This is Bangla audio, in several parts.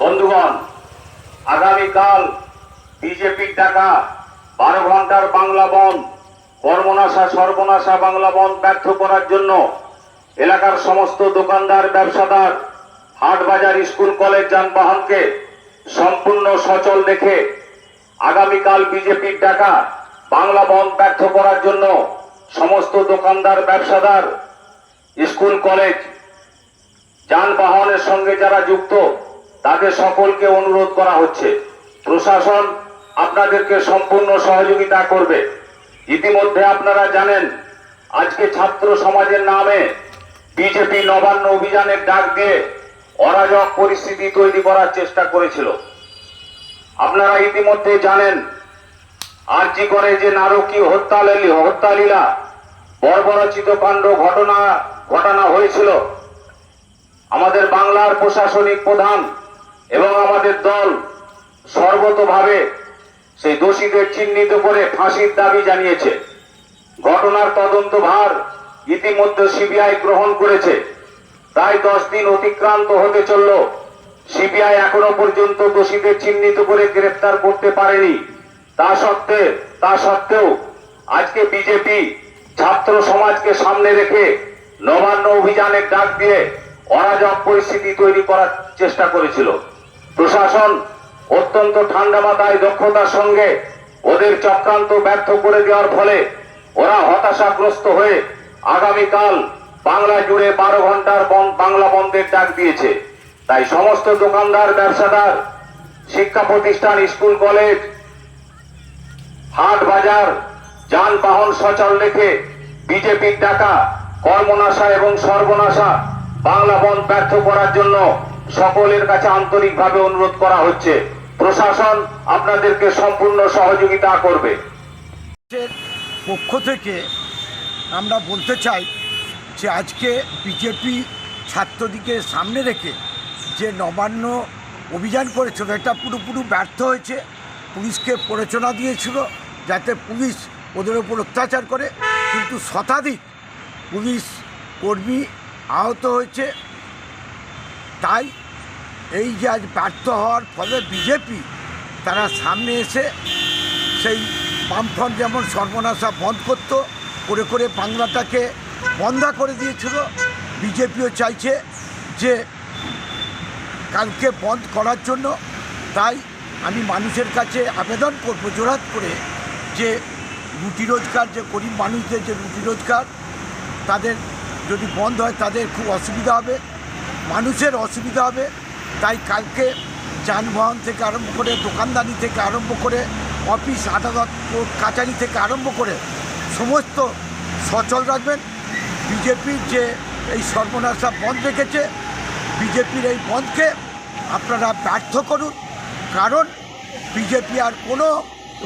বন্ধুগণ, আগামীকাল বিজেপির ডাকা বারো ঘণ্টার বাংলা বন্ধ কর্মনাশা, সর্বনাশা বাংলা বন্ধ ব্যর্থ করার জন্য এলাকার সমস্ত দোকানদার, ব্যবসাদার হাট বাজার স্কুল, কলেজ, যানবাহনকে সম্পূর্ণ সচল রেখে আগামীকাল বিজেপির ডাকা বাংলা বন্ধ ব্যর্থ করার জন্য সমস্ত দোকানদার, ব্যবসাদার, স্কুল, কলেজ, যানবাহনের সঙ্গে যারা যুক্ত তাদের সকলকে অনুরোধ করা হচ্ছে। প্রশাসন আপনাদেরকে সম্পূর্ণ সহযোগিতা করবে। ইতিমধ্যে আপনারা জানেন, আজকে ছাত্র সমাজের নামে বিজেপি নবান্ন অভিযানের ডাক দিয়ে অরাজক পরিস্থিতি তৈরি করার চেষ্টা করেছিল। আপনারা ইতিমধ্যে জানেন, আরজি করে যে নারকীয় হত্যালীলা হত্যালীলা বর্বরচিত কাণ্ড ঘটনা ঘটনা হয়েছিল। আমাদের বাংলার প্রশাসনিক প্রধান এবং আমাদের দল সর্বতভাবে সেই দোষীদের চিহ্নিত করে ফাঁসির দাবি জানিয়েছে। ঘটনার তদন্ত ভার ইতিমধ্যে সিবিআই গ্রহণ করেছে। তাই দশ দিন অতিক্রান্ত হতে চলল। সিবিআই এখনও পর্যন্ত দোষীদের চিহ্নিত করে গ্রেফতার করতে পারেনি। তা সত্ত্বে তা সত্ত্বেও আজকে বিজেপি ছাত্র সমাজকে সামনে রেখে নবান্ন অভিযানের ডাক দিয়ে অরাজক পরিস্থিতি তৈরি করার চেষ্টা করেছিল। প্রশাসন অত্যন্ত ঠান্ডা মাথায় দক্ষতার সঙ্গে ওদের চক্রান্ত ব্যর্থ করে দেওয়ার ফলে ওরা হতাশাগ্রস্ত হয়ে আগামীকাল বাংলা জুড়ে বারো ঘণ্টার বাংলা বন্ধের ডাক দিয়েছে। তাই সমস্ত দোকানদার, ব্যবসাদার, শিক্ষা প্রতিষ্ঠান, স্কুল, কলেজ, হাট বাজার, যানবাহন সচল রেখে বিজেপির ডাকা কর্মনাশা এবং সর্বনাশা বাংলা বন্ধ ব্যর্থ করার জন্য সকলের কাছে আন্তরিকভাবে অনুরোধ করা হচ্ছে, প্রশাসন আপনাদেরকে সম্পূর্ণ সহযোগিতা করবে। পক্ষ থেকে আমরা বলতে চাই যে আজকে বিজেপি ছাত্রদিকে সামনে রেখে যে নবান্ন অভিযান করেছিল, এটা পুরোপুরি ব্যর্থ হয়েছে, পুলিশকে প্ররোচনা দিয়েছিল যাতে পুলিশ ওদের ওপর অত্যাচার করে, কিন্তু শতাধিক পুলিশ কর্মী আহত হয়েছে। তাই এই যে আজ ব্যর্থ হওয়ার ফলে বিজেপি তারা সামনে এসে সেই বামফ্রন্ট যেমন সর্বনাশা বন্ধ করতো, করে করে বাংলাটাকে বন্ধা করে দিয়েছিল। বিজেপিও চাইছে যে কালকে বন্ধ করার জন্য। তাই আমি মানুষের কাছে আবেদন করব, জোরাত করে যে রুটি রোজগার, যে গরিব মানুষদের যে রুটি রোজগার, তাদের যদি বন্ধ হয় তাদের খুব অসুবিধা হবে, মানুষের অসুবিধা হবে। তাই কালকে যানবাহন থেকে আরম্ভ করে দোকানদারি থেকে আরম্ভ করে অফিস, আদালত কাচারি থেকে আরম্ভ করে সমস্ত সচল রাখবেন। বিজেপির যে এই সর্বনাশা বন্ধ রেখেছে, বিজেপির এই বন্ধকে আপনারা ব্যর্থ করুন। কারণ বিজেপি আর কোনো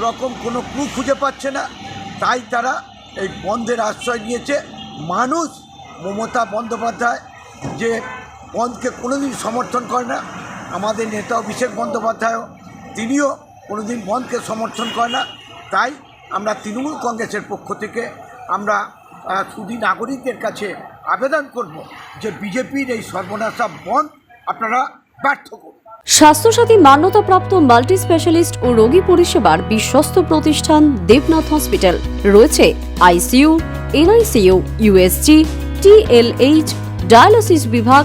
রকম কোনো ক্লু খুঁজে পাচ্ছে না। তাই তারা এই বন্ধের আশ্রয় নিয়েছে। মানুষ মমতা বন্দ্যোপাধ্যায় যে বন্ধকে কোনোদিন সমর্থন করে না। আমাদের নেতা অভিষেক বন্দ্যোপাধ্যায়ও, তিনিও কোনোদিন বন্ধকে সমর্থন করে না। তাই আমরা তৃণমূল কংগ্রেসের পক্ষ থেকে আমরা সুদী নাগরিকদের কাছে আবেদন করব যে বিজেপির এই সর্বনাশা বন্ধ আপনারা ব্যর্থ করুন। স্বাস্থ্যসাথী মান্যতাপ্রাপ্ত মাল্টি স্পেশালিস্ট ও রোগী পরিষেবার বিশ্বস্ত প্রতিষ্ঠান দেবনাথ হসপিটাল। রয়েছে ICU, NICU USG TLH dialysis বিভাগ